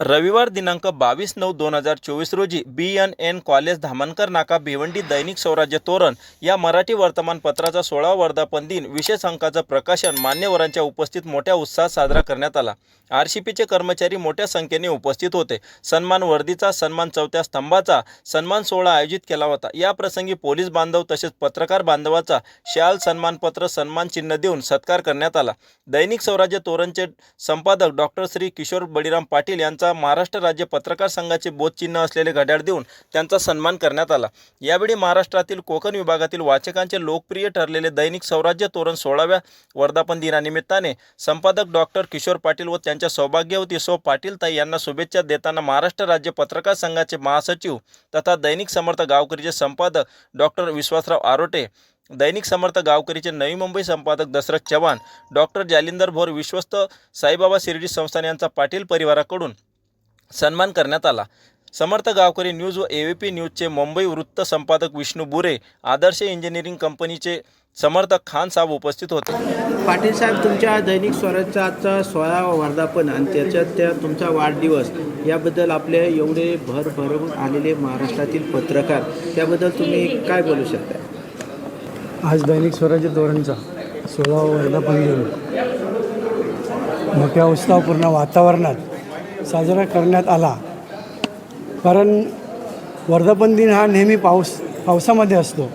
रविवार दिनांक बावीस नऊ दोन हजार चोवीस रोजी B N N college Dhamankar Naka Bhiwandi दैनिक स्वराज्य तोरण या मराठी वर्तमानपत्राचा सोळा वर्धापन दिन विशेष अंकाचं प्रकाशन मान्यवरांच्या उपस्थित मोठ्या उत्साहात साजरा करण्यात आला. आर सी पीचे कर्मचारी मोठ्या संख्येने उपस्थित होते. सन्मान वर्दीचा सन्मान चौथ्या स्तंभाचा सन्मान सोहळा आयोजित केला होता. या प्रसंगी पोलीस बांधव तसेच पत्रकार बांधवाचा शाल सन्मानपत्र सन्मान चिन्ह देऊन सत्कार करण्यात आला. दैनिक स्वराज्य तोरणचे संपादक डॉक्टर श्री किशोर बळीराम पाटील यांचा महाराष्ट्र राज्य पत्रकार संघाचे बोधचिन्ह असलेले घड्याळ देऊन त्यांचा सन्मान करण्यात आला. यावेळी महाराष्ट्रातील कोकण विभागातील वाचकांचे लोकप्रिय ठरलेले दैनिक स्वराज्य तोरण सोळाव्या वर्धापन दिनानिमित्ताने संपादक डॉक्टर किशोर पाटील व त्यांच्या सौभाग्यवती सौ पाटील ताई यांना शुभेच्छा देताना महाराष्ट्र राज्य पत्रकार संघाचे महासचिव तथा दैनिक समर्थ गावकरीचे संपादक डॉक्टर विश्वासराव आरोटे दैनिक समर्थ गावकरीचे नवी मुंबई संपादक दशरथ चव्हाण डॉक्टर जालिंदर भोर विश्वस्त साईबाबा शिर्डी संस्थान यांचा पाटील परिवाराकडून सन्मान करण्यात आला. समर्थ गावकरी न्यूज व ए व्ही पी न्यूजचे मुंबई वृत्त संपादक विष्णू बुरे आदर्श इंजिनिअरिंग कंपनीचे समर्थक खान साहेब उपस्थित होते. पाटील साहेब तुमच्या दैनिक स्वराज्याचा आजचा सोळावा वर्धापन आणि त्याच्यात त्या तुमचा वाढदिवस याबद्दल आपले एवढे भर भरून आलेले महाराष्ट्रातील पत्रकार त्याबद्दल तुम्ही काय बोलू शकता? आज दैनिक स्वराज्य तोरणचा सोळावा वर्धापन दिन. मोठ्या उत्साहपूर्ण वातावरणात साजरा करण्यात आला. कारण वर्धापन दिन हा नेहमी पाऊस पावसामध्ये असतो.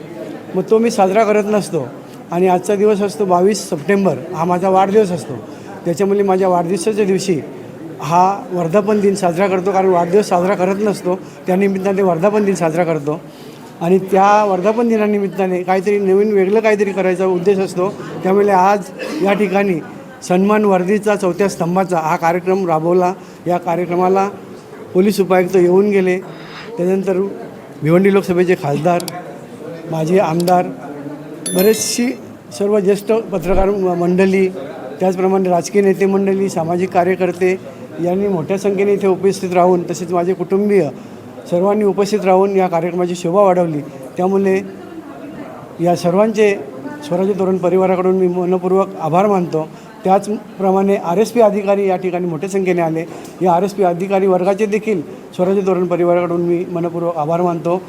मग तो मी साजरा करत नसतो. आणि आजचा दिवस असतो बावीस सप्टेंबर. हा माझा वाढदिवस असतो. त्याच्यामुळे माझ्या वाढदिवसाच्या दिवशी हा वर्धापन दिन साजरा करतो. कारण वाढदिवस साजरा करत नसतो. त्यानिमित्ताने वर्धापन दिन साजरा करतो. आणि त्या वर्धापन दिनानिमित्ताने काहीतरी नवीन वेगळं काहीतरी करायचा उद्देश असतो. त्यामुळे आज या ठिकाणी सन्मान वर्धीचा चौथ्या स्तंभाचा हा कार्यक्रम राबवला. या कार्यक्रमाला पोलीस उपायुक्त येऊन गेले. त्यानंतर भिवंडी लोकसभेचे खासदार माजी आमदार बरेचशी सर्व ज्येष्ठ पत्रकार म- मंडळी त्याचप्रमाणे राजकीय नेते मंडळी सामाजिक कार्यकर्ते यांनी मोठ्या संख्येने इथे उपस्थित राहून तसेच माझे कुटुंबीय सर्वांनी उपस्थित राहून या कार्यक्रमाची शोभा वाढवली. त्यामुळे या सर्वांचे स्वराज्य धोरण परिवाराकडून मी मनपूर्वक आभार मानतो. त्याचप्रमाणे आर एस पी अधिकारी या ठिकाणी मोठ्या संख्येने आले. या आर एस पी अधिकारी वर्गाचे देखील स्वराज्य धोरण परिवाराकडून मी मनपूर्वक आभार मानतो.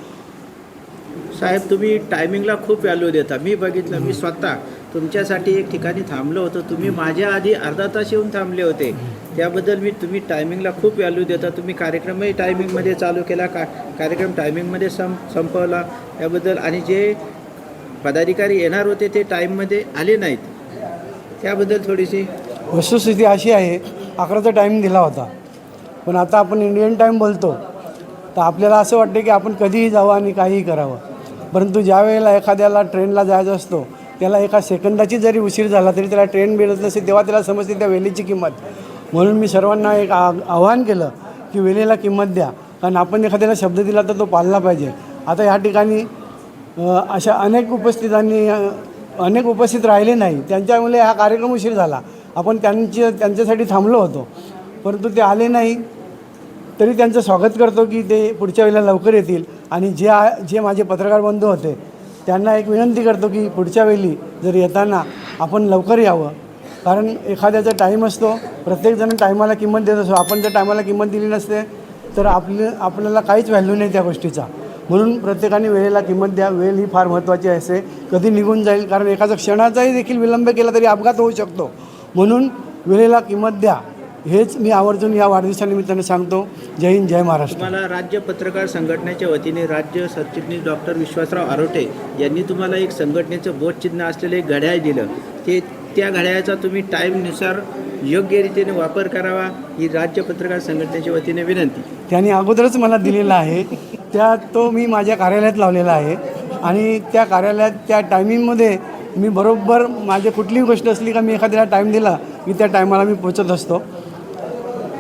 साहेब तुम्ही टायमिंगला खूप व्हॅल्यू देता. मी बघितलं मी स्वतः तुमच्यासाठी एक ठिकाणी थांबलो होतो. तुम्ही माझ्या आधी अर्धा तास येऊन थांबले होते. त्याबद्दल मी तुम्ही टायमिंगला खूप व्हॅल्यू देता. तुम्ही कार्यक्रमही टायमिंगमध्ये चालू केला का कार्यक्रम टायमिंगमध्ये सं संपवला. त्याबद्दल आणि जे पदाधिकारी येणार होते ते टाईममध्ये आले नाहीत. त्याबद्दल थोडीशी. वस्तुस्थिती अशी आहे अकराचा टाईम दिला होता. पण आता आपण इंडियन टाईम बोलतो तर आपल्याला असं वाटतं की आपण कधीही जावं आणि काहीही करावं. परंतु ज्या वेळेला एखाद्याला ट्रेनला जायचं असतो त्याला एका सेकंदाची जरी उशीर झाला तरी त्याला ट्रेन मिळत नसेल तेव्हा त्याला समजते त्या वेलीची किंमत. म्हणून मी सर्वांना एक आ आव्हान केलं की वेळेला किंमत द्या. कारण आपण एखाद्याला शब्द दिला तर तो पाळला पाहिजे. आता ह्या ठिकाणी अशा अनेक उपस्थितांनी अनेक उपस्थित राहिले नाही. त्यांच्यामुळे हा कार्यक्रम उशीर झाला. आपण त्यांच्या त्यांच्यासाठी थांबलो होतो. परंतु ते आले नाही. तरी त्यांचं स्वागत करतो की ते पुढच्या वेळेला लवकर येतील. आणि जे आ- जे माझे पत्रकार बंधू होते त्यांना एक विनंती करतो की पुढच्या वेळी जर येताना आपण लवकर यावं. कारण एखाद्याचा टाईम असतो. प्रत्येकजण टायमाला किंमत देत असतो आपण जर टायमाला किंमत दिली नसते तर आपली आपल्याला काहीच व्हॅल्यू नाही त्या गोष्टीचा. म्हणून प्रत्येकाने वेळेला किंमत द्या. वेळ ही फार महत्त्वाची असते. कधी निघून जाईल कारण एखादा क्षणाचाही देखील विलंब केला तरी अपघात होऊ शकतो. म्हणून वेळेला किंमत द्या. हेच मी आवर्जून या वाढदिवसानिमित्ताने सांगतो. जय हिंद जय महाराष्ट्र. तुम्हाला राज्य पत्रकार संघटनेच्या वतीने राज्य सरचिटणीस डॉक्टर विश्वासराव आरोटे यांनी तुम्हाला एक संघटनेचं बोधचिन्ह असलेलं एक घड्याळ दिलं. ते त्या घड्याळाचा तुम्ही टाईमनुसार योग्य रीतीने वापर करावा ही राज्य पत्रकार संघटनेच्या वतीने विनंती. त्यांनी अगोदरच मला दिलेला आहे. त्या तो मी माझ्या कार्यालयात लावलेला आहे. आणि त्या कार्यालयात त्या टायमिंगमध्ये मी बरोबर माझी कुठलीही गोष्ट असली का मी एखाद्याला टाईम दिला की त्या टायमाला मी पोचत असतो.